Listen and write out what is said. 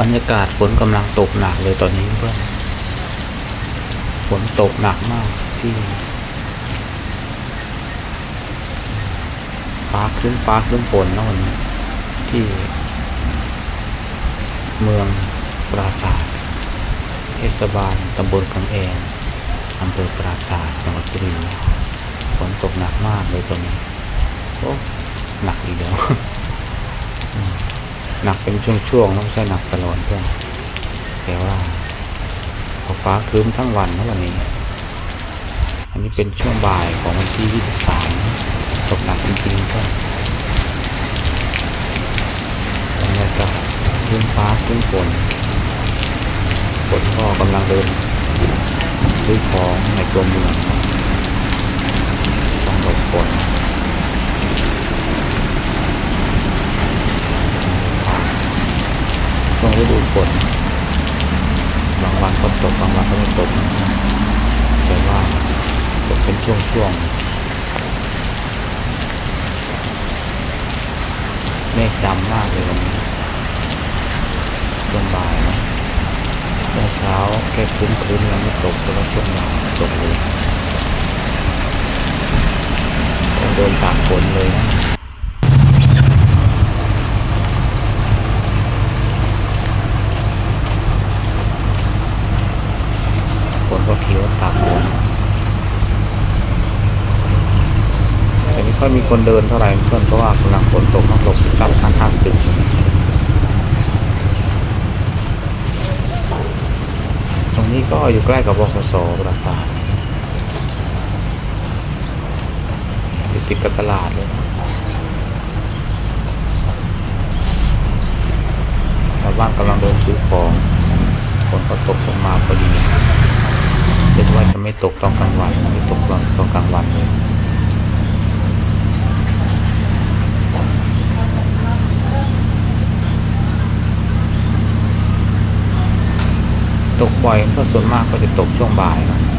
บรรยากาศฝนกำลังตกหนักเลยตอนนี้เพื่อนฝนตกหนักมากที่ฟ้าครึ้มฟ้าครึ้มฝนนะวันนี้ที่ เมืองปราสาทเทศบาลตำบลกังแอนอำเภอปราสาทจังหวัดสุรินทร์ฝนตกหนักมากเลยตอนนี้โอ้หนักอีกแล้ว หนักเป็นช่วงๆไม่ใช่หนักตลอดเพื่อนแต่ว่าพอฟ้าครึ้มทั้งวันนะวันนี้ อันนี้เป็นช่วงบ่ายของวันที่ 23 ตกหนักจริงๆเพื่อนบรรยากาศครึ้มฟ้าครึ้มฝนฝนก็กำลังเดินซื้อของในตัวเมืองนต้องหลบฝน ช่วงฤดู ฝนบางวันก็ตกบางวันก็ไม่ตกนะแต่ว่าตกเป็นช่วงๆเมฆดำมากเลยวันนี้ช่วงบ่ายนะช่วงเช้าแค่ครึ้มครึ้มๆแล้วไม่ตกแต่ว่าช่วงบ่ายตกเลยต้องเดินตากฝนเลยนะ ก็เขียวตากฝนแต่ไม่ค่อยมีคนเดินเท่าไหร่เพื่อนเพราะว่ากำลังฝนตกต้องตามข้างข้างๆตึกตรงนี้ก็อยู่ใกล้กับบขสปราสาทอยู่ติดกับตลาดเลยชาวบ้านกำลังเดินซื้อของฝนก็ตกลงมาพอดี คิดว่าจะไม่ตกตอนกลางวันไม่ตกตอนตอนกลางวันเลยตกบ่อยก็ส่วนมากก็จะตกช่วงบ่ายนะ